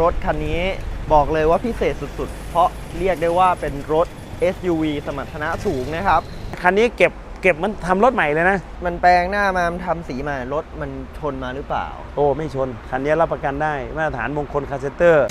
รถคันนี้บอกเลยว่าพิเศษสุดๆ เพราะเรียกได้ว่าเป็นรถ SUV สมรรถนะสูงนะครับ คันนี้เก็บเก็บมันทำรถใหม่เลยนะ มันแปลงหน้ามามันทำสีมารถมันชนมาหรือเปล่า โอ้ ไม่ชน คันนี้รับประกันได้มาตรฐานมงคลคาร์เซนเตอร์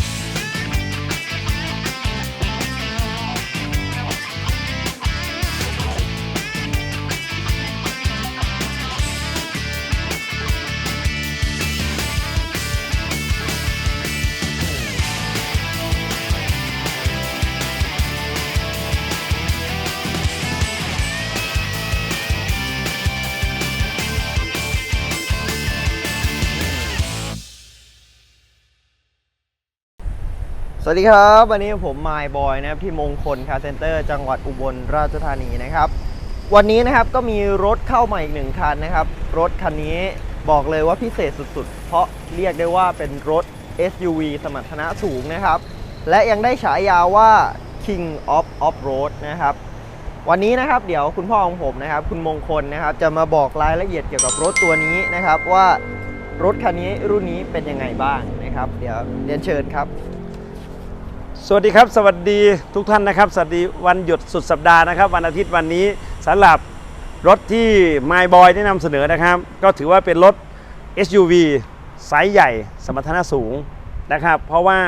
วัสดีครับ วันนี้ผมมายบอยนะครับที่มงคลคาร์เซนเตอร์จังหวัดอุบลราชธานีนะครับ วันนี้นะครับก็มีรถเข้ามาอีกหนึ่งคันนะครับ รถคันนี้บอกเลยว่าพิเศษสุด ๆ เพราะเรียกได้ว่าเป็นรถ SUV สมรรถนะสูงนะครับ และยังได้ฉายาว่า King of Off Road นะครับ วันนี้นะครับเดี๋ยวคุณพ่อของผมนะครับ คุณมงคลนะครับ จะมาบอกรายละเอียดเกี่ยวกับรถตัวนี้นะครับ ว่ารถคันนี้รุ่นนี้เป็นยังไงบ้างนะครับ เดี๋ยวเรียนเชิญครับ สวัสดีครับ สวัสดีทุกท่านนะครับ สวัสดีวันหยุดสุดสัปดาห์นะครับ วันอาทิตย์วันนี้สำหรับรถที่ My Boy ได้นำเสนอนะครับ ก็ถือว่าเป็นรถ SUV ไซส์ใหญ่ สมรรถนะสูงนะครับ เพราะว่า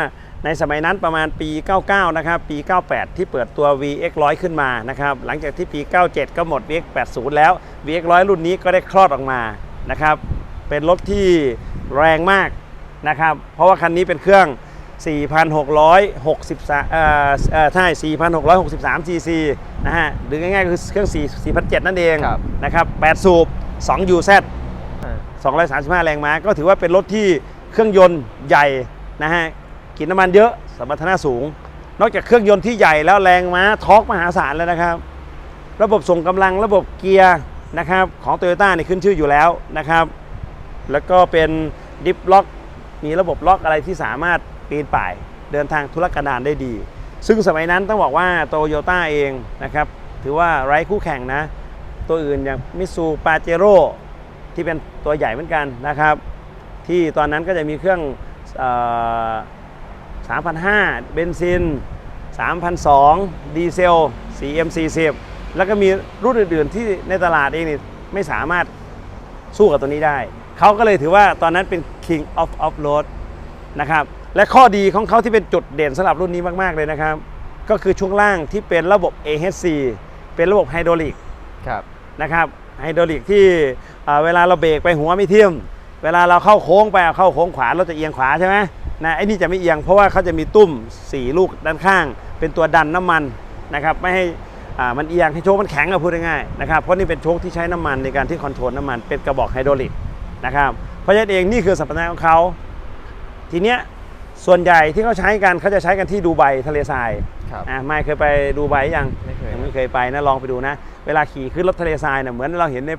ในสมัยนั้นประมาณปี 99 นะครับ ปี 98 ที่เปิดตัว VX 100 ขึ้นมานะครับ หลังจากที่ปี 97 ก็หมด VX 80 แล้ว VX 100 รุ่นนี้ก็ได้คลอดออกมานะครับ เป็นรถที่แรงมากนะครับ เพราะว่าคันนี้เป็นเครื่อง 4,663เอ่อเอ่อใช่4,663 cc นะฮะ หรือง่ายๆ คือเครื่อง4 4,700 นั่นเองครับ นะครับ 8 สูบ 2 UZ 235 แรงม้า ก็ถือว่าเป็นรถที่เครื่องยนต์ใหญ่นะฮะ กินน้ำมันเยอะ สมรรถนะสูง นอกจากเครื่องยนต์ที่ใหญ่แล้วแรงม้าทอร์กมหาศาลแล้วนะครับ ระบบส่งกำลังระบบเกียร์นะครับของ t o y ยต้นี่ขึ้นชื่ออยู่แล้วนะครับ แล้วก็เป็นดิฟล็อก มีระบบล็อกอะไรที่สามารถ ปีนป่าย เดินทางธุรกันดารได้ดี ซึ่งสมัยนั้นต้องบอกว่าโตโยต้าเองนะครับถือว่าไร้คู่แข่งนะ ตัวอื่นอย่างมิซูปาเจโร่ที่เป็นตัวใหญ่เหมือนกันนะครับ ที่ตอนนั้นก็จะมีเครื่องเอ่อ3,500 เบนซิน 3,200 ดีเซล 4M40 แล้วก็มีรุ่นอื่นๆที่ในตลาดเองนี่ไม่สามารถสู้กับตัวนี้ได้ เขาก็เลยถือว่าตอนนั้นเป็น King of Off Road นะครับ และข้อดีของเขาที่เป็นจุดเด่นสำหรับรุ่นนี้มาก ๆ เลยนะครับ ก็คือช่วงล่างที่เป็นระบบ AHC เป็นระบบไฮดรอลิกครับนะครับไฮดรอลิกที่เอ่อเวลาเราเบรกไปหัวไม่ทิ่มเวลาเราเข้าโค้งไปเอาเข้าโค้งขวาเราจะเอียงขวาใช่ไหมนะไอ้นี่จะไม่เอียงเพราะว่าเขาจะมีตุ้ม4 ลูกด้านข้าง เป็นตัวดันน้ำมันนะครับไม่ให้อ่ามันเอียงให้โชคมันแข็งอะพูดง่ายๆนะครับเพราะนี่เป็นโชคที่ใช้น้ำมันในการที่คอนโทรลน้ำมันเป็นกระบอกไฮดรอลิกนะครับเพราะฉะนั้นเองนี่คือสรรพนามของเขาทีเนี้ย ส่วนใหญ่ที่เขาใช้กันเขาจะใช้กันที่ดูไบทะเลทรายครับ อะไม่เคยไปดูไบยังไม่เคย ยังไม่เคยไปนะลองไปดูนะ เวลาขี่ขึ้นรถทะเลทรายเนี่ยเหมือนเราเห็นใน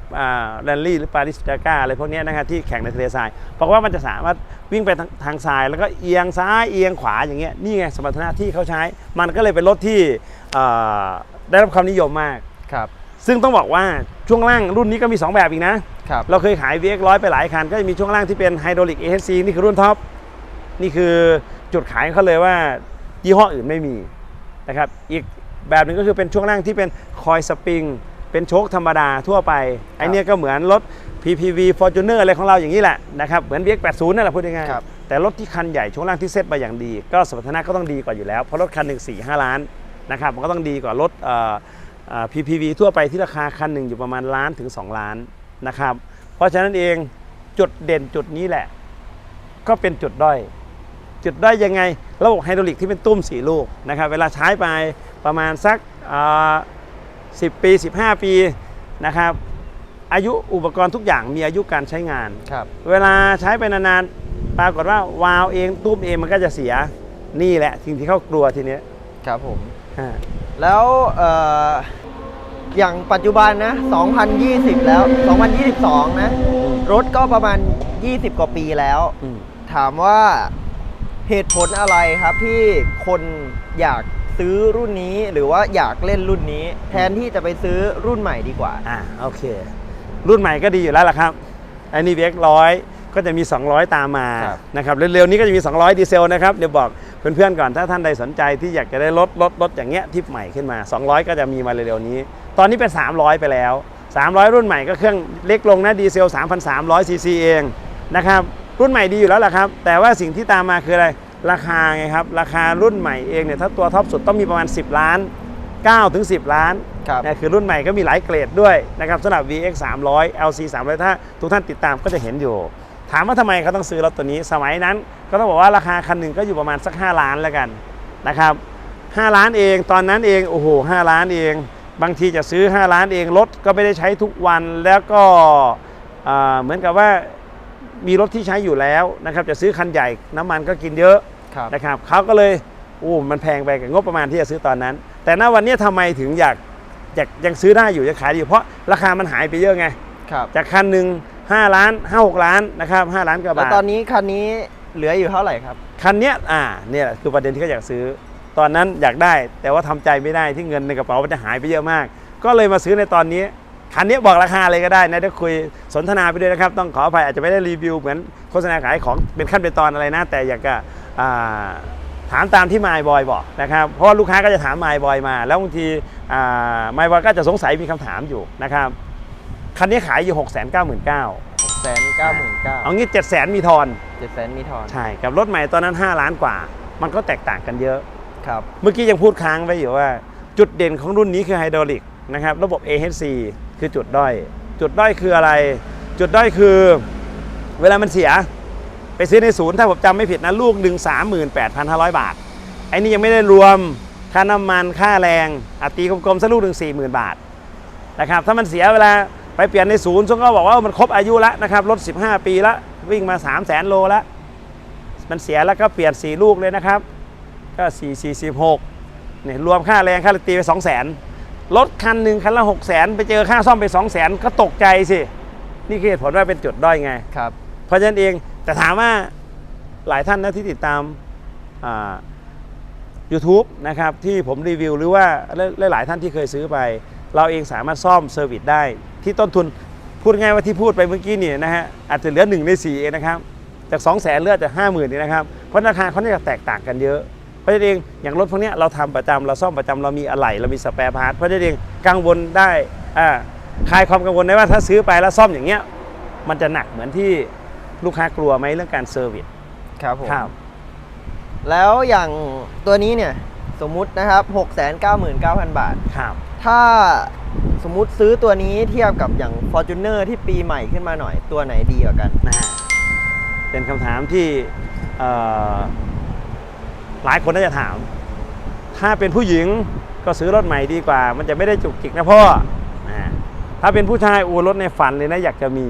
แรลลี่หรือปาริสจากาอะไรพวกเนี้ยนะครับที่แข่งในทะเลทรายบอกว่ามันจะสามารถวิ่งไปทางทางทราย แล้วก็เอียงซ้ายเอียงขวาอย่างเงี้ยนี่ไงสมรรถนะที่เขาใช้ มันก็เลยเป็นรถที่เอ่อได้รับความนิยมมาก ครับ ซึ่งต้องบอกว่าช่วงล่างรุ่นนี้ก็มี 2 แบบอีกนะ ครับ เราเคยขาย VX 100 ไปหลายคัน ก็จะมีช่วงล่างที่เป็นไฮดรอลิก AHC นี่คือรุ่นท็อป นี่คือจุดขายของเขาเลยว่ายี่ห้ออื่นไม่มีนะครับอีกแบบหนึ่งก็คือเป็นช่วงล่างที่เป็นคอยสปริงเป็นโชคธรรมดาทั่วไปไอเนี้ยก็เหมือนรถ PPV Fortuner อะไรของเราอย่างนี้แหละนะครับเหมือน VX 80 นั่นแหละพูดง่ายครับๆแต่รถที่คันใหญ่ช่วงล่างที่เซ็ตมาอย่างดี ก็สมรรถนะก็ต้องดีกว่าอยู่แล้ว เพราะรถคันหนึ่ง4 5ล้านนะครับมันก็ต้องดีกว่ารถเอ่อเอ่อ PPV ทั่วไปที่ราคาคันหนึ่งอยู่ประมาณล้านถึง 2 ล้านนะครับเพราะฉะนั้นเองจุดเด่นจุดนี้แหละ ก็เป็นจุดด้อย จุดด้อยยังไง ระบบไฮดรอลิกที่เป็นตุ้มสีลูกนะครับเวลาใช้ไปประมาณสักสิบปี 15 ปีนะครับอายุอุปกรณ์ทุกอย่างมีอายุการใช้งาน ครับ เวลาใช้ไปนานๆปรากฏว่าวาล์วเองตุ้มเองมันก็จะเสียนี่แหละสิ่งที่เขากลัวทีเนี้ยครับผม อ่า แล้วเอ่ออย่างปัจจุบันนะ 2020 แล้ว 2022 นะ รถก็ประมาณ 20 กว่าปีแล้วอืมถามว่า เหตุผลอะไรครับที่คนอยากซื้อรุ่นนี้หรือว่าอยากเล่นรุ่นนี้ แทนที่จะไปซื้อรุ่นใหม่ดีกว่า อ่าโอเค รุ่นใหม่ก็ดีอยู่แล้วล่ะครับอันนี้ VX 100ก็จะมี 200 ตามมาครับ นะครับเร็วๆนี้ก็จะมี 200 ดีเซลนะครับเดี๋ยวบอกเพื่อนๆก่อนถ้าท่านใดสนใจที่อยากจะได้รถรถรถอย่างเงี้ยที่ใหม่ขึ้นมา 200 ก็จะมีมาเร็วๆนี้ ตอนนี้เป็น 300 ไปแล้ว 300 รุ่นใหม่ก็เครื่องเล็กลงนะดีเซล 3,300ซีซีเองนะครับ รุ่นใหม่ดีอยู่แล้วล่ะครับ แต่ว่าสิ่งที่ตามมาคืออะไรราคาไงครับ ราคารุ่นใหม่เองเนี่ยถ้าตัวท็อปสุดต้องมีประมาณ 10 ล้าน9ถึง10 ล้านครับนะคือรุ่นใหม่ก็มีหลายเกรดด้วยนะครับสำหรับ VX 300 LC 300 ถ้าทุกท่านติดตามก็จะเห็นอยู่ ถามว่าทำไมเขาต้องซื้อรถตัวนี้ สมัยนั้น ก็ต้องบอกว่าราคาคันหนึ่งก็อยู่ประมาณสัก 5 ล้านแล้วกันนะครับ5ล้านเองตอนนั้นเองโอ้โห5ล้านเอง บางทีจะซื้อ 5 ล้านเองรถก็ไม่ได้ใช้ทุกวันแล้วก็อ่าเหมือนกับว่า มีรถที่ใช้อยู่แล้วนะครับจะซื้อคันใหญ่น้ำมันก็กินเยอะครับนะครับเขาก็เลยโอ้มันแพงไปกับงบประมาณที่จะซื้อตอนนั้น แต่ณวันนี้ทำไมถึงอยากอยากยังซื้อได้อยู่ยังขายได้อยู่เพราะราคามันหายไปเยอะไงครับจากคันหนึ่ง5ล้าน5 6ล้านนะครับ5ล้านกว่าแล้วบาทตอนนี้คันนี้เหลืออยู่เท่าไหร่ครับคันเนี้ยอ่าเนี่ยแหละคือประเด็นที่เขาอยากซื้อ ตอนนั้นอยากได้ แต่ว่าทำใจไม่ได้ที่เงินในกระเป๋ามันจะหายไปเยอะมาก ก็เลยมาซื้อในตอนนี้ คันนี้บอกราคาเลยก็ได้นะเดี๋ยวคุยสนทนาไปด้วยนะครับ ต้องขออภัยอาจจะไม่ได้รีวิวเหมือนโฆษณาขายของเป็นขั้นเป็นตอนอะไรนะ แต่อยากจะอ่าถามตามที่มายบอยบอกนะครับ เพราะว่าลูกค้าก็จะถามมายบอยมา แล้วบางทีมายบอยก็จะสงสัยมีคำถามอยู่นะครับ คันนี้ขายอยู่ 6 9 9 0 0 0แสนเก้าหมื่นเก้าเอางี้7 0 0 0 0มีทอนเจ็ดแสนมีทอน ใช่ กับรถใหม่ตอนนั้น 5 ล้านกว่า มันก็แตกต่างกันเยอะ ครับ เมื่อกี้ยังพูดค้างไว้อยู่ว่า จุดเด่นของรุ่นนี้คือไฮดรอลิกนะครับ ระบบ AHC คือจุดด้อย จุดด้อยคืออะไร จุดด้อยคือเวลามันเสีย ไปซื้อในศูนย์ถ้าผมจำไม่ผิดนะลูกหนึ่ง38,500บาท ไอ้นี่ยังไม่ได้รวมค่าน้ำมันค่าแรงอัตีกลมๆสักลูกหนึ่ง40,000บาทนะครับถ้ามันเสียเวลาไปเปลี่ยนในศูนย์ซึ่งก็บอกว่ามันครบอายุแล้วนะครับรถ 15 ปีแล้ววิ่งมา 3 0 0 0 0 0โลแล้ว มันเสียแล้วก็เปลี่ยน 4 ลูกเลยนะครับ ก็ 4 4 6เนี่ยรวมค่าแรงค่าตีไป 2 0 0 0 0 0 รถคันหนึ่งคันละ6 0 0 0 0ไปเจอค่าซ่อมไป2 0 0 0 0 0ก็ตกใจสิ นี่คือเหตุผลว่าเป็นจุดด้อยไง ครับ เพราะฉะนั้นเองแต่ถามว่าหลายท่านนะที่ติดตามอ่า YouTube นะครับที่ผมรีวิวหรือว่าหลายๆท่านที่เคยซื้อไป เราเองสามารถซ่อมเซอร์วิสได้ ที่ต้นทุนพูดง่ายว่าที่พูดไปเมื่อกี้เนี่ยนะฮะอาจจะเหลือ1ใน4เองนะครับ จาก2 0 0แสนเหลือแต่ห้าหมื่นนี่นะครับเพราะราคาเขาจะแตกต่างกันเยอะ เพราะฉะนั้นเองอย่างรถพวกเนี้ยเราทำประจำเราซ่อมประจำเรามีอะไหล่เรามีสแปร์พาร์ทเพราะฉะนั้นเองกังวลได้อ่าคลายความกังวลได้ว่าถ้าซื้อไปแล้วซ่อมอย่างเงี้ยมันจะหนักเหมือนที่ลูกค้ากลัวไหมเรื่องการเซอร์วิสครับผมครับแล้วอย่างตัวนี้เนี่ยสมมุตินะครับ 6 9 9 0 0 0 บาทครับถ้าสมมุติซื้อตัวนี้เทียบกับอย่าง Fortuner ที่ปีใหม่ขึ้นมาหน่อยตัวไหนดีกว่ากันนะฮะเป็นคำถามที่เอ่อ หลายคนน่าจะถาม ถ้าเป็นผู้หญิงก็ซื้อรถใหม่ดีกว่า มันจะไม่ได้จุกจิกนะพ่อนะถ้าเป็นผู้ชายอูรถในฝันเลยนะอยากจะมี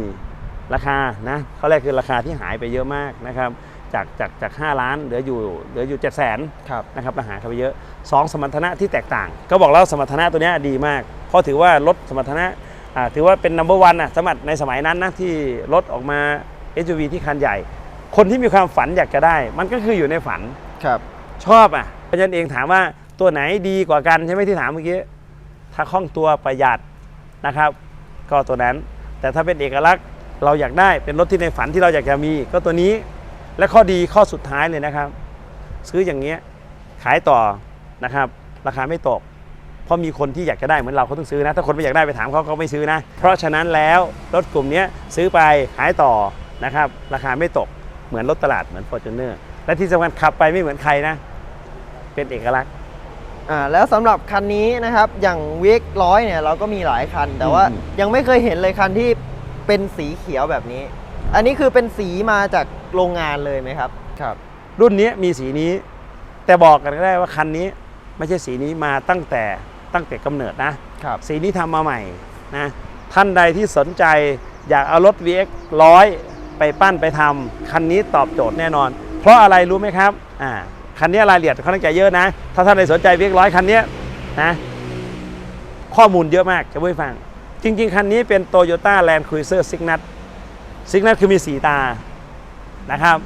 ราคานะเขาแรกคือราคาที่หายไปเยอะมากนะครับจากจากจาก5ล้านเหลืออยู่เหลืออยู่7 0 0 0 0นครับนะครับราหายเข้าไปเยอะสองสมรรถนะที่แตกต่าง ก็บอกแล้วสมรรถนะตัวเนี้ยดีมาก เพราะถือว่ารถสมรรถนะอ่าถือว่าเป็น number one นะสมัยในสมัยนั้นนะที่รถออกมา SUV ที่คันใหญ่ คนที่มีความฝันอยากจะได้ มันก็คืออยู่ในฝันครับ ชอบอะเพราะฉะนั้นเองถามว่าตัวไหนดีกว่ากันใช่ไหมที่ถามเมื่อกี้ถ้าคล่องตัวประหยัดนะครับ ก็ตัวนั้น แต่ถ้าเป็นเอกลักษณ์เราอยากได้เป็นรถที่ในฝันที่เราอยากจะมี ก็ตัวนี้และข้อดีข้อสุดท้ายเลยนะครับ ซื้ออย่างเงี้ยขายต่อนะครับ ราคาไม่ตก เพราะมีคนที่อยากจะได้เหมือนเราเขาต้องซื้อนะ ถ้าคนไม่อยากได้ไปถามเขาเขาไม่ซื้อนะ เพราะฉะนั้นแล้วรถกลุ่มนี้ซื้อไปขายต่อนะครับ ราคาไม่ตกเหมือนรถตลาดเหมือน Fortuner และที่สำคัญขับไปไม่เหมือนใครนะ เป็นเอกลักษณ์อ่าแล้วสำหรับคันนี้นะครับอย่างเวกร้อยเนี่ยเราก็มีหลายคัน แต่ว่าอืมยังไม่เคยเห็นเลยคันที่เป็นสีเขียวแบบนี้ อันนี้คือเป็นสีมาจากโรงงานเลยไหมครับครับ รุ่นนี้มีสีนี้ แต่บอกกันก็ได้ว่าคันนี้ไม่ใช่สีนี้มาตั้งแต่ตั้งแต่กำเนิดนะครับสีนี้ทำมาใหม่นะท่านใดที่สนใจอยากเอารถ VX ร้อยไปปั้นไปทำคันนี้ตอบโจทย์แน่นอน เพราะอะไรรู้ไหมครับอ่า คันนี้รายละเอียดเขาตั้งใจเยอะนะ ถ้าท่านใดสนใจ VX ร้อยคันนี้นะข้อมูลเยอะมากจะไม่ฟัง จริง ๆ คันนี้เป็น Toyota Land Cruiser Signal Signal คือมีสีตานะครับ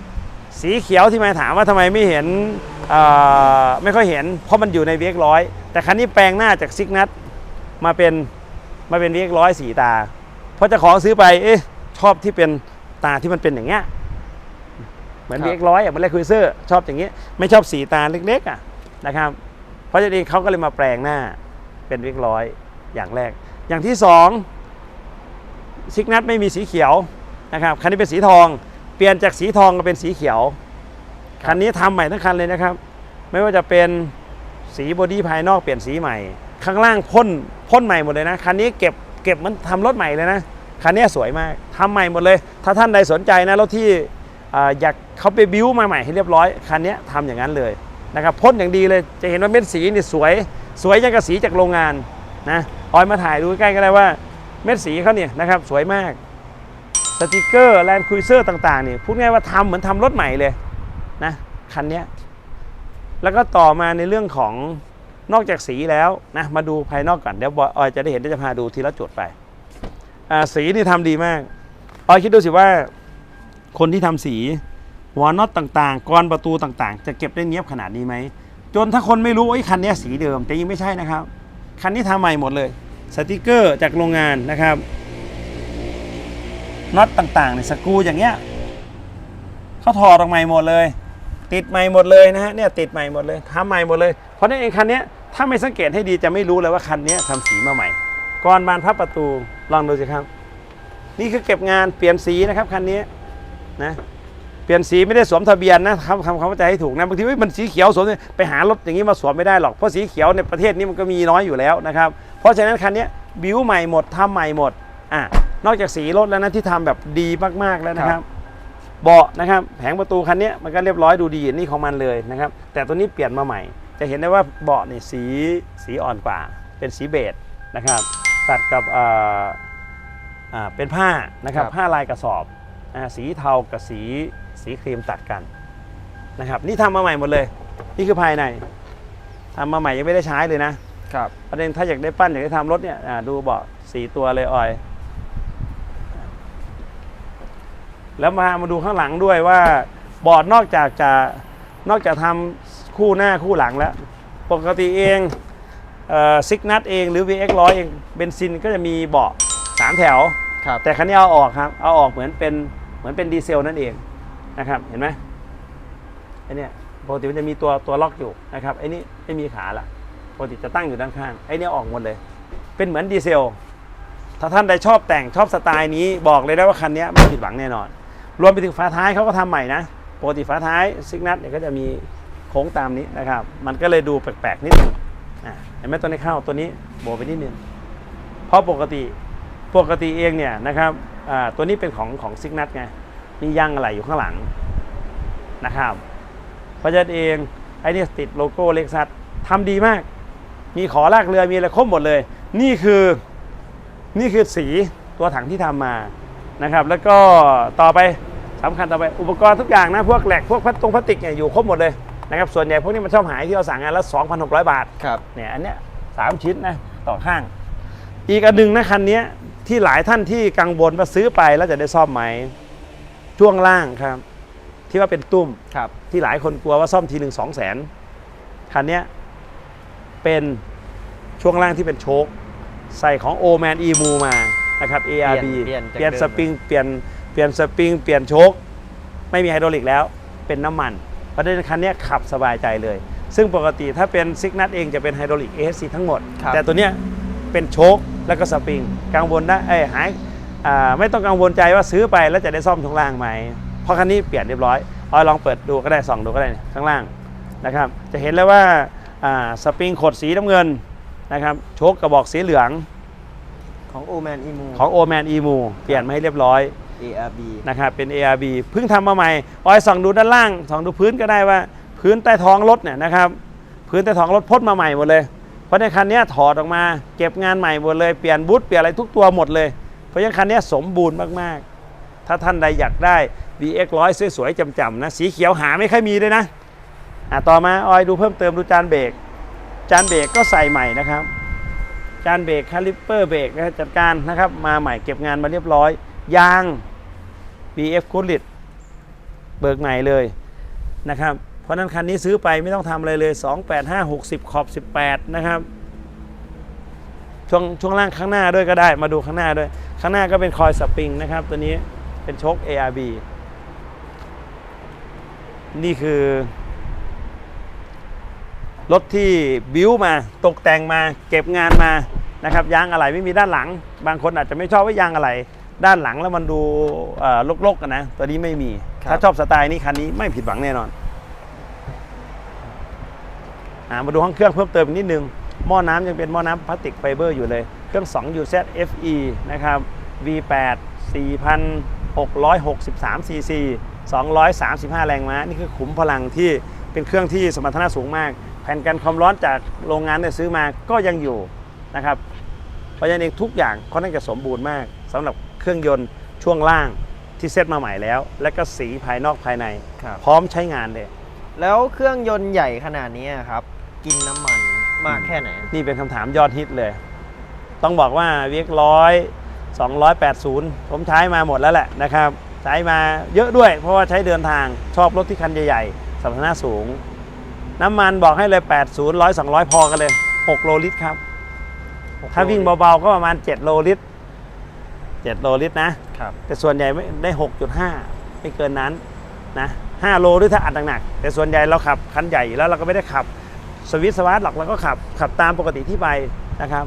สีเขียวที่มาถามว่าทำไมไม่เห็นไม่ค่อยเห็น เพราะมันอยู่ใน VX ร้อย แต่คันนี้แปลงหน้าจากซิกนัทมาเป็นมาเป็น VX ร้อยสีตา เพราะเจะของซื้อไปเอ๊ะชอบที่เป็นตาที่มันเป็นอย่างเงี้ย เหมือนครับเอ็กร้อยอะเหมันเลคุยเซอร์ชอบอย่างเงี้ยไม่ชอบสีตาเล็กๆอะนะครับ เพราะฉะนั้นเองเขาก็เลยมาแปลงหน้าเป็นเอ็กร้อยอย่างแรก อย่างที่สองซิกนัทไม่มีสีเขียวนะครับคันนี้เป็นสีทอง เปลี่ยนจากสีทองมาเป็นสีเขียวคันนี้ทำใหม่ทั้งคันเลยนะครับ ไม่ว่าจะเป็นสีบอดี้ภายนอกเปลี่ยนสีใหม่ ข้างล่างพ่นพ่นใหม่หมดเลยนะคันนี้เก็บเก็บมันทำรถใหม่เลยนะคันนี้สวยมากทำใหม่หมดเลย ถ้าท่านใดสนใจนะรถที่ อยากเขาไปบิ้วมาใหม่ให้เรียบร้อยคันนี้ทำอย่างนั้นเลยนะครับพ่นอย่างดีเลยจะเห็นว่าเม็ดสีนี่สวย สวยยังกับสีจากโรงงานนะออยมาถ่ายดูใกล้ๆก็ได้ว่าเม็ดสีเขาเนี่ยนะครับสวยมากสติกเกอร์แลนด์ครูเซอร์ต่างๆนี่พูดง่ายว่าทำเหมือนทำรถใหม่เลยนะคันนี้แล้วก็ต่อมาในเรื่องของนอกจากสีแล้วนะมาดูภายนอกก่อนเดี๋ยวออยจะได้เห็นเดี๋ยวจะพาดูทีละจุดไปสีนี่ทำดีมากออยคิดดูสิว่า คนที่ทำสีหัวน็อตต่างๆกรอนประตูต่างๆ จะเก็บได้เนียบขนาดนี้ไหม จนถ้าคนไม่รู้ว่าไอ้คันนี้สีเดิมแต่ยังไม่ใช่นะครับ คันนี้ทำใหม่หมดเลย สติกเกอร์จากโรงงานนะครับน็อตต่างๆเนี่ยสกรูอย่างเงี้ยเขาถอดออกใหม่หมดเลย ติดใหม่หมดเลยนะฮะเนี่ยติดใหม่หมดเลยทำใหม่หมดเลย เพราะนั่นเองคันนี้ถ้าไม่สังเกตให้ดีจะไม่รู้เลยว่าคันนี้ยทำสีมาใหม่ก่อนบานพับประตูลองดูสิครับ นี่คือเก็บงานเปลี่ยนสีนะครับคันนี้ นะเปลี่ยนสีไม่ได้สวมทะเบียนนะทำทำความเข้าใจให้ถูกนะบางทีเฮ้ยมันสีเขียวสวมเนี่ยไปหารถอย่างนี้มาสวมไม่ได้หรอกเพราะสีเขียวในประเทศนี้มันก็มีน้อยอยู่แล้วนะครับเพราะฉะนั้นคันนี้บิวใหม่หมดทำใหม่หมดอะนอกจากสีรถแล้วนะที่ทำแบบดีมากๆแล้วนะครับเบาะนะครับแผงประตูคันนี้มันก็เรียบร้อยดูดีนี่ของมันเลยนะครับแต่ตัวนี้เปลี่ยนมาใหม่ จะเห็นได้ว่าเบาะนี่สีสีอ่อนกว่า เป็นสีเบจนะครับตัดกับเอ่ออ่าเป็นผ้านะครับครับผ้าลายกระสอบอ่า สีเทากับสีสีครีมตัดกันนะครับนี่ทำมาใหม่หมดเลย นี่คือภายในทำมาใหม่ยังไม่ได้ใช้เลยนะครับประเด็นถ้าอยากได้ปั้นอยากได้ทำรถเนี่ยอ่าดูเบาะสีตัวเลยออย แล้วมามาดูข้างหลังด้วยว่าบอร์ดนอกจากจะนอกจากทำคู่หน้าคู่หลังแล้ว ปกติเองซิกนัทเองหรือ VX 100เองเบนซินก็จะมีเบาะสามแถวครับแต่คันนี้เอาออกครับ เอาออกเหมือนเป็น เหมือนเป็นดีเซลนั่นเองนะครับเห็นไหมไอเนี้ยปกติมันจะมีตัวตัวล็อกอยู่นะครับไอ้นี่ไม่มีขาละปกติจะตั้งอยู่ด้านข้างไอ้เนี่ยออกหมดเลย เป็นเหมือนดีเซล ถ้าท่านใดชอบแต่งชอบสไตล์นี้บอกเลยได้ว่าคันนี้ไม่ผิดหวังแน่นอน รวมไปถึงฝาท้ายเขาก็ทำใหม่นะปกติฝาท้ายซิกนัทเนี่ยก็จะมีโค้งตามนี้นะครับ มันก็เลยดูแปลกๆนิดนึงอะเห็นไหมตัวนี้เข้าตัวนี้โบไปนิดนึงเพราะปกติปกติเองเนี่ยนะครับ ตัวนี้เป็นของของซิกนัทไงมียางอะไรอยู่ข้างหลังนะครับเพราะฉะนั้นเองไอ้นี่ติดโลโก้เล็กซัสทำดีมาก มีขอลากเรือมีอะไรครบหมดเลย นี่คือนี่คือสีตัวถังที่ทำมานะครับ แล้วก็ต่อไปสำคัญต่อไปอุปกรณ์ทุกอย่างนะพวกแหลกพวกพลาสตรงพลาสติกเนี่ยอยู่ครบหมดเลยนะครับส่วนใหญ่พวกนี้มันชอบหายที่เราสั่งงานละ2,600 บาทครับเนี่ยอันเนี้ยสามชิ้นนะต่อข้าง อีกอันหนึ่งนะคันเนี้ย ที่หลายท่านที่กังวลว่าซื้อไปแล้วจะได้ซ่อมไหมช่วงล่างครับ ที่ว่าเป็นตุ้มครับ ที่หลายคนกลัวว่าซ่อมทีหนึ่งสองแสนคันเนี้ยเป็นช่วงล่างที่เป็นโชคใส่ของ o m a n e m u มานะครับ ARB เปลี่ยนจากเปลี่ยนเดิมสปริงเปลี่ยนเปลี่ยนสปริงเปลี่ยนโชคไม่มีไฮดรอลิกแล้วเป็นน้ำมัน เพราะฉะนั้นคันเนี้ยขับสบายใจเลย ซึ่งปกติถ้าเป็นซิกนัทเองจะเป็นไฮดรอลิก ASC ทั้งหมดครับแต่ตัวเนี้ยเป็นโชค แล้วก็สปริง กังวลได้เอ้ยหายอ่าไม่ต้องกังวลใจว่าซื้อไปแล้วจะได้ซ่อมช่วงล่างไหม เพราะคันนี้เปลี่ยนเรียบร้อยออยลองเปิดดูก็ได้ส่องดูก็ได้เนี่ยข้างล่างนะครับ จะเห็นเลยว่าอ่าสปริงขดสีน้ำเงินนะครับโชคกระบอกสีเหลืองของโอแมนอีมูของ o m a n e m u เปลี่ยนมาให้เรียบร้อย ARB นะครับเป็น ARB เพิ่งทำมาใหม่ออยส่องดูด้านล่างส่องดูพื้นก็ได้ว่า พื้นใต้ท้องรถเนี่ยนะครับ พื้นใต้ท้องรถพ่นมาใหม่หมดเลย เพราะในคันนี้ถอดออกมา เก็บงานใหม่หมดเลย เปลี่ยนบูทเปลี่ยนอะไรทุกตัวหมดเลย เพราะฉะนั้นคันนี้สมบูรณ์มากๆ ถ้าท่านใดอยากได้ VX 100สวยๆจำๆนะ สีเขียวหาไม่ค่อยมีเลยนะอะต่อมาออยดูเพิ่มเติมดูจานเบรก จานเบรกก็ใส่ใหม่นะครับ จานเบรกคาลิปเปอร์เบรกนะจัดการนะครับ มาใหม่เก็บงานมาเรียบร้อย ยาง BF g o o d l i t เบิกใหม่เลยนะครับ เพราะฉะนั้นคันนี้ซื้อไปไม่ต้องทำอะไรเลย 2 8 5 60 ขอบ 18 นะครับ ช่วงช่วงล่างข้างหน้าด้วยก็ได้ มาดูข้างหน้าด้วย ข้างหน้าก็เป็นคอยสปริงนะครับ ตัวนี้เป็นโชค ARB นี่คือ รถที่บิวมาตกแต่งมาเก็บงานมานะครับยางอะไหล่ไม่มีด้านหลัง บางคนอาจจะไม่ชอบว่ายางอะไหล่ด้านหลังแล้วมันดูเอ่อลกๆกันนะ ตัวนี้ไม่มีครับถ้าชอบสไตล์นี้คันนี้ไม่ผิดหวังแน่นอนอา มาดูห้องเครื่องเพิ่มเติมอีกนิดนึง หม้อน้ำยังเป็นหม้อน้ำพลาสติกไฟเบอร์อยู่เลย เครื่อง2 UZ FE นะครับ V8 4,663 cc 235 แรงม้า นี่คือขุมพลังที่เป็นเครื่องที่สมรรถนะสูงมาก แผ่นกันความร้อนจากโรงงานเนี่ยซื้อมาก็ยังอยู่นะครับเพราะฉะนั้นเองทุกอย่างค่อนข้างจะสมบูรณ์มากสำหรับเครื่องยนต์ช่วงล่างที่เซตมาใหม่แล้ว และก็สีภายนอกภายในครับพร้อมใช้งานเลย แล้วเครื่องยนต์ใหญ่ขนาดนี้ครับ กินน้ำมันมากแค่ไหนนี่เป็นคำถามยอดฮิตเลย ต้องบอกว่าเวียกร้อย280ผมใช้มาหมดแล้วแหละนะครับ ใช้มาเยอะด้วย เพราะว่าใช้เดินทางชอบรถที่คันใหญ่ๆสมรรถนะสูง น้ำมันบอกให้เลย 80 100 200 พอกันเลย 6 โลลิตรครับ ถ้าวิ่งเบาๆ ก็ประมาณ 7 โลลิตร 7 โลลิตรนะ ครับ แต่ส่วนใหญ่ไม่ได้ 6.5 ไม่เกินนั้นนะ 5 โลด้วยถ้าอัดหนักๆแต่ส่วนใหญ่เราขับคันใหญ่อยู่แล้วเราก็ไม่ได้ขับ สวิตช์สวาร์ทหรอกเราก็ขับ ขับตามปกติที่ไปนะครับ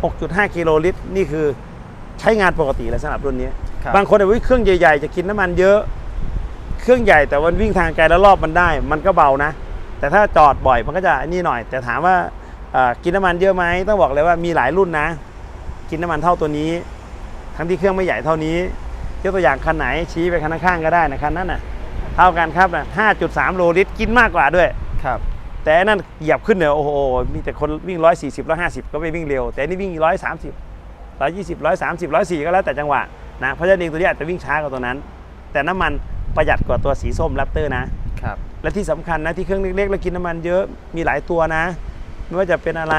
6.5 กิโลลิตร นี่คือใช้งานปกติเลยสำหรับรุ่นนี้ครับบางคนเอาไว้เครื่องใหญ่ ๆ จะกินน้ำมันเยอะ เครื่องใหญ่แต่วันวิ่งทางไกลแล้วรอบมันได้ มันก็เบานะ แต่ถ้าจอดบ่อยมันก็จะนี่หน่อย แต่ถามว่าเอ่อกินน้ำมันเยอะไหมต้องบอกเลยว่ามีหลายรุ่นนะ กินน้ำมันเท่าตัวนี้ ทั้งที่เครื่องไม่ใหญ่เท่านี้ยกตัวอย่างคันไหนชี้ไปคันข้างๆก็ได้นะคันนั้นนะเท่ากันครับนะ5.3 โลลิตรกินมากกว่าด้วยครับ แต่อันนั่นเหยียบขึ้นเนี่ยโอ้โหมีแต่คนวิ่ง140 150ก็ไม่วิ่งเร็ว แต่อันนี่วิ่ง130 120 130 104ก็แล้วแต่จังหวะนะเพราะฉะนั้นเองตัวนี้อาจจะวิ่งช้ากว่าตัวนั้น แต่น้ำมันประหยัดกว่าตัวสีส้มแรปเตอร์นะครับและที่สำคัญนะที่เครื่องเล็กๆแล้วกินน้ำมันเยอะมีหลายตัวนะ ไม่ว่าจะเป็นอะไร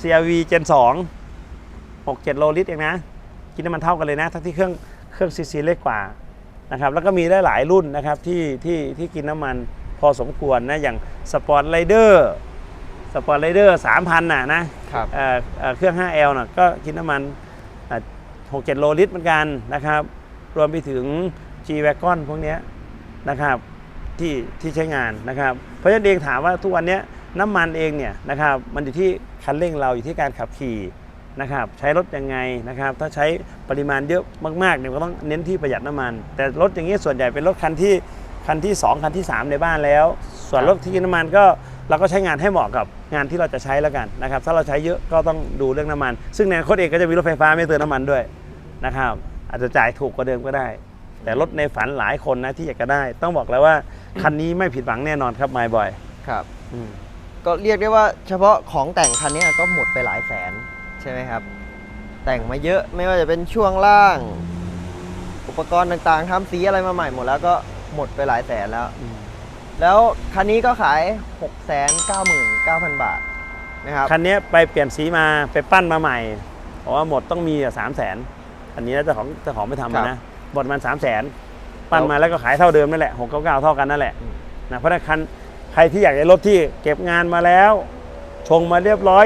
CRV Gen 2 6 7โลลิตรเองนะ กินน้ำมันเท่ากันเลยนะ ทั้งที่เครื่องเครื่องซีซีเล็กกว่านะครับแล้วก็มีได้หลายรุ่นนะครับที่ที่ที่กินน้ำมัน พอสมควรนะอย่างสปอร์ตไรเดอร์สปอร์ตไรเดอร์3,000น่ะนะครับเอ่อเอ่อเครื่อง 5L น่ะก็กินน้ำมันอะ6-7โลลิตรเหมือนกันนะครับ รวมไปถึง G Wagon พวกเนี้ยนะครับที่ที่ใช้งานนะครับ เพราะฉะนั้นเองถามว่าทุกวันเนี้ยน้ำมันเองเนี่ยนะครับมันอยู่ที่คันเร่งเราอยู่ที่การขับขี่นะครับใช้รถยังไงนะครับถ้าใช้ปริมาณเยอะมากๆเนี่ยก็ต้องเน้นที่ประหยัดน้ำมัน แต่รถอย่างนี้ส่วนใหญ่เป็นรถคันที่ คันที่ 2 คันที่ 3 ในบ้านแล้ว ส่วนรถที่กินน้ำมันก็เราก็ใช้งานให้เหมาะกับงานที่เราจะใช้แล้วกันนะครับถ้าเราใช้เยอะก็ต้องดูเรื่องน้ำมัน ซึ่งในอนาคตเองก็จะมีรถไฟฟ้าไม่เติมน้ำมันด้วยนะครับอาจจะจ่ายถูกกว่าเดิมก็ได้ แต่รถในฝันหลายคนนะที่อยากจะได้ ต้องบอกแล้วว่าคันนี้ไม่ผิดหวังแน่นอนครับไมบอยครับก็เรียกได้ว่าเฉพาะของแต่งคันเนี้ยก็หมดไปหลายแสนใช่ไหมครับ แต่งมาเยอะไม่ว่าจะเป็นช่วงล่าง อุปกรณ์ต่างๆทำสีอะไรมาใหม่หมดแล้วก็ หมดไปหลายแสนแล้วแล้วคันนี้ก็ขาย 6 9 9 0 0 0 บาทนะครับ คันนี้ไปเปลี่ยนสีมาไปปั้นมาใหม่บอกว่าหมดต้องมีสามแสนอันนี้นะเจ้าของเจ้าของไม่ทำครัมาบนะหมดมันสามแสนปั้นมาแล้วก็ขายเท่าเดิมนั่นแหละหกเก้าเก้าเท่ากันนั่นแหละอืม นะเพราะฉะนั้นคันใครที่อยากได้รถที่เก็บงานมาแล้ว ชงมาเรียบร้อย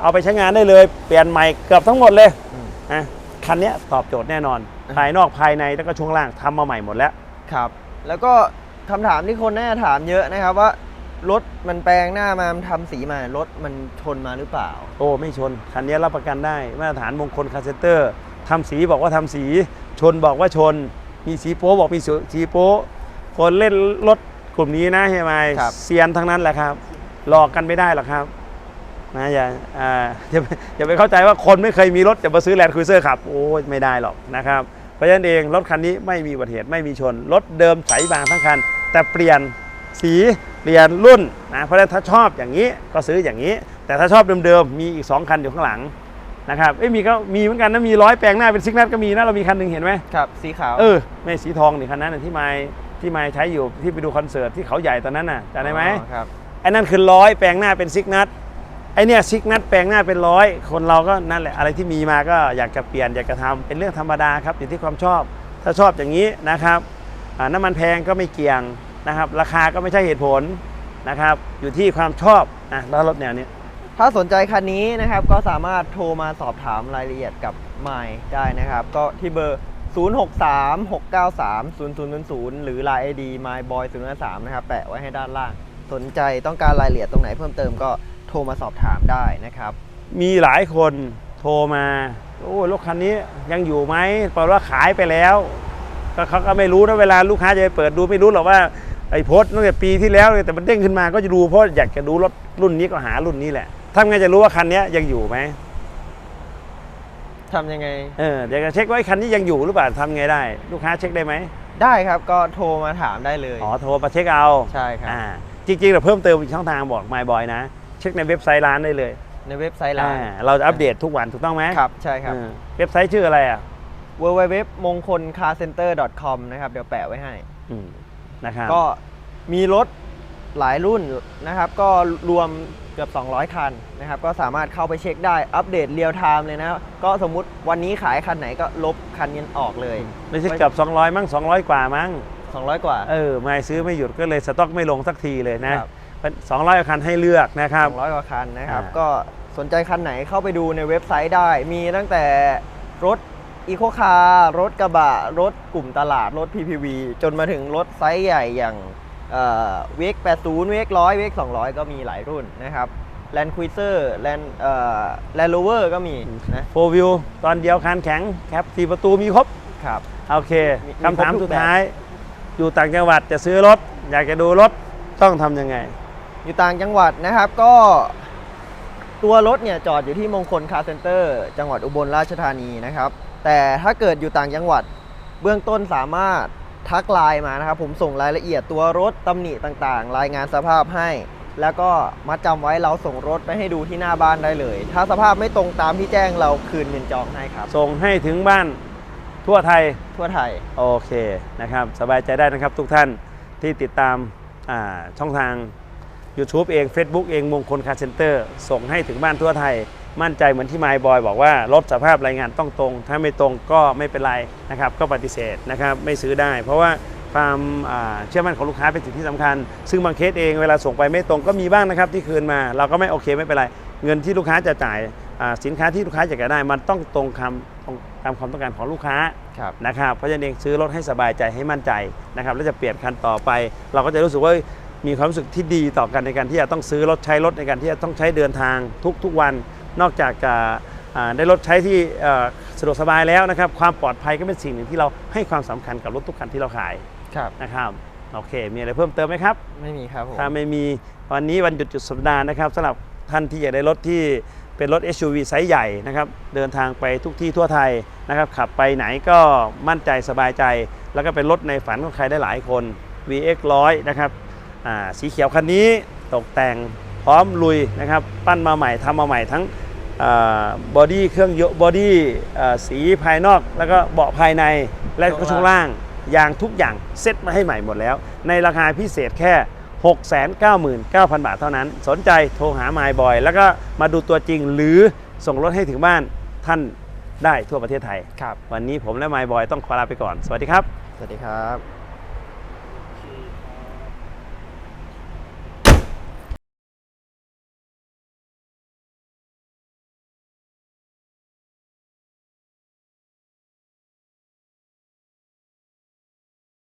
เอาไปใช้งานได้เลย เปลี่ยนใหม่เกือบทั้งหมดเลยอืม นะคันเนี้ยตอบโจทย์แน่นอนอ่าภายนอกภายในแล้วก็ช่วงล่างทำมาใหม่หมดแล้ว ครับ แล้วก็คำถามที่คนน่าถามเยอะนะครับว่ารถมันแปลงหน้ามามันทำสีมารถมันชนมาหรือเปล่า โอ้ไม่ชน คันนี้รับประกันได้ มาตรฐานมงคลคาเซนเตอร์ทำสีบอกว่าทำสี ชนบอกว่าชน มีสีโป๊บอกมีสีโป๊คนเล่นรถกลุ่มนี้นะใช่ไหมครับ เซียนทั้งนั้นแหละครับหลอกกันไม่ได้หรอกครับนะอย่าอ่าอย่าไปอย่าไปเข้าใจว่าคนไม่เคยมีรถจะมาซื้อแลนด์ครูเซอร์ขับโอ้ยไม่ได้หรอกนะครับ ราะฉะนั้นเองรถคันนี้ไม่มีอุบัติเหตุไม่มีชน รถเดิมใสบางทั้งคัน แต่เปลี่ยนสีเปลี่ยนรุ่นนะเพราะฉะนั้นถ้าชอบอย่างนี้ก็ซื้ออย่างนี้ แต่ถ้าชอบเดิมๆมีอีก 2 คันอยู่ข้างหลังนะครับเอ้ยมีก็มีเหมือนกันนะมีร้อยแปลงหน้าเป็นซิกนัทก็มีนะเรามีคันหนึ่งเห็นไหมครับสีขาวเออไม่สีทองนี่คันนั้นนะที่ไม้ที่ไม้ใช้อยู่ที่ไปดูคอนเสิร์ตที่เขาใหญ่ตอนนั้นน่ะจำได้ไหมอ๋อครับไอ้นั่นคือร้อยแปลงหน้าเป็นซิกนัท ไอเนี่ยซิกนัทแปลงหน้าเป็นร้อยคนเราก็นั่นแหละอะไรที่มีมาก็อยากจะเปลี่ยนอยากจะทำเป็นเรื่องธรรมดาครับอยู่ที่ความชอบ ถ้าชอบอย่างนี้นะครับน้ำมันแพงก็ไม่เกี่ยงนะครับ ราคาก็ไม่ใช่เหตุผลนะครับ อยู่ที่ความชอบอะแล้วรถแนวนี้ถ้าสนใจคันนี้นะครับก็สามารถโทรมาสอบถามรายละเอียดกับไมค์ได้นะครับ ก็ที่เบอร์ 063 693 0000 หรือ Line ID myboy 053 นะครับ แปะไว้ให้ด้านล่าง สนใจต้องการรายละเอียดตรงไหนเพิ่มเติมก็ ทรมาสอบถามได้นะครับ มีหลายคนโทรมาโอ้ยรถคันนี้ยังอยู่ไหมแปลว่าขายไปแล้วก็เขาก็ไม่รู้นะเวลาลูกค้าจะไปเปิดดูไม่รู้หรอกว่าไอ้โพสต์ตั้งแต่ปีที่แล้วเลยแต่มันเด้งขึ้นมาก็จะดูเพราะอยากจะดูรถรุ่นนี้ก็หารุ่นนี้แหละทำไงจะรู้ว่าคันนี้ยังอยู่ไหมทำยังไง เอออยากจะเช็คว่าไอ้คันนี้ยังอยู่หรือเปล่าทำไงได้ ลูกค้าเช็คได้ไหมได้ครับก็โทรมาถามได้เลยอ๋อโทรมาเช็คเอาใช่ครับอ่าจริงๆเราเพิ่มเติมอีกช่องทางบอก My Boy นะเช็คในเว็บไซต์ร้านได้เลยในเว็บไซต์ร้านอ่าเราจะอัปเดตทุกวันถูกต้องไหมครับใช่ครับ เออเว็บไซต์ชื่ออะไรอะ www มงคล car center com นะครับ เดี๋ยวแปะไว้ให้ อืมนะครับก็มีรถหลายรุ่นนะครับ ก็รวมเกือบ 200 คันนะครับ ก็สามารถเข้าไปเช็คได้อัปเดตเรียลไทม์เลยนะ ก็สมมุติวันนี้ขายคันไหนก็ลบคันนี้ออกเลย ไม่ใช่เกับ200 มั้ง200 กว่ามั้ง 200 กว่า เออไม่ซื้อไม่หยุดก็เลยสต็อกไม่ลงสักทีเลยนะครับ เป็น200คันให้เลือกนะครับ 200กว่าคันนะครับ อ่า ก็สนใจคันไหนเข้าไปดูในเว็บไซต์ได้ มีตั้งแต่รถอีโคคาร์รถกระบะ รถกลุ่มตลาด รถ PPV จนมาถึงรถไซส์ใหญ่อย่างเวก80เวก100เวก200 ก็มีหลายรุ่นนะครับ Land Cruiser Land เอ่อ Land Rover ก็มีนะโฟวิวตอนเดียวคันแข็งแคปสี่ประตูมีครบ ครับ โอเคมีคำถามมีครบทุกสุดท้าย อยู่ต่างจังหวัดจะซื้อรถ อยากจะดูรถต้องทำยังไง อยู่ต่างจังหวัดนะครับก็ตัวรถเนี่ยจอดอยู่ที่มงคลคาร์เซ็นเตอร์จังหวัดอุบลราชธานีนะครับ แต่ถ้าเกิดอยู่ต่างจังหวัด เบื้องต้นสามารถทักไลน์มานะครับ ผมส่งรายละเอียดตัวรถตำหนิต่างๆ รายงานสภาพให้ แล้วก็มาจำไว้เราส่งรถไปให้ดูที่หน้าบ้านได้เลย ถ้าสภาพไม่ตรงตามที่แจ้งเราคืนเงินจองให้ครับ ส่งให้ถึงบ้านทั่วไทย ทั่วไทย โอเคนะครับ สบายใจได้นะครับทุกท่านที่ติดตามอ่าช่องทาง YouTube เอง Facebook เองมงคลคาร์เซ็นเตอร์ส่งให้ถึงบ้านทั่วไทย มั่นใจเหมือนที่ไมบอยบอกว่า รถสภาพรายงานต้องตรง ถ้าไม่ตรงก็ไม่เป็นไรนะครับ ก็ปฏิเสธนะครับไม่ซื้อได้ เพราะว่าความอ่าเชื่อมั่นของลูกค้าเป็นสิ่งที่สำคัญ ซึ่งบางเคสเองเวลาส่งไปไม่ตรงก็มีบ้างนะครับที่คืนมา เราก็ไม่โอเคไม่เป็นไร เงินที่ลูกค้าจะจ่ายอ่าสินค้าที่ลูกค้าอยากจะได้ มันต้องตรงคำตรงตามความต้องการของลูกค้าครับนะครับเพราะฉะนั้นเองซื้อรถให้สบายใจให้มั่นใจนะครับแล้วจะเปลี่ยนคันต่อไป เราก็จะรู้สึกว่า มีความรู้สึกที่ดีต่อกันในการที่จะต้องซื้อรถใช้รถในการที่จะต้องใช้เดินทางทุกทุกวัน นอกจากจะอ่าได้รถใช้ที่เอ่อสะดวกสบายแล้วนะครับ ความปลอดภัยก็เป็นสิ่งหนึ่งที่เราให้ความสำคัญกับรถทุกคันที่เราขายครับนะครับโอเค มีอะไรเพิ่มเติมไหมครับ ไม่มีครับผมถ้าไม่มีวันนี้วันหยุดจุดสัปดาห์นะครับสำหรับท่านที่อยากได้รถที่เป็นรถ SUV ไซส์ใหญ่นะครับ เดินทางไปทุกที่ทั่วไทยนะครับ ขับไปไหนก็มั่นใจสบายใจ แล้วก็เป็นรถในฝันของใครได้หลายคน VX 100 นะครับอ่า สีเขียวคันนี้ตกแต่งพร้อมลุยนะครับ ปั้นมาใหม่ทำมาใหม่ทั้งบอดี้เครื่องยนต์บอดี้สีภายนอก แล้วก็เบาะภายในและก็ช่วงล่างยางทุกอย่างเซ็ตมาให้ใหม่หมดแล้ว ในราคาพิเศษแค่ 699,000 บาทเท่านั้น สนใจโทรหา My Boy แล้วก็มาดูตัวจริงหรือส่งรถให้ถึงบ้านท่านได้ทั่วประเทศไทย ครับ วันนี้ผมและ My Boy ต้องขอลาไปก่อน สวัสดีครับ สวัสดีครับ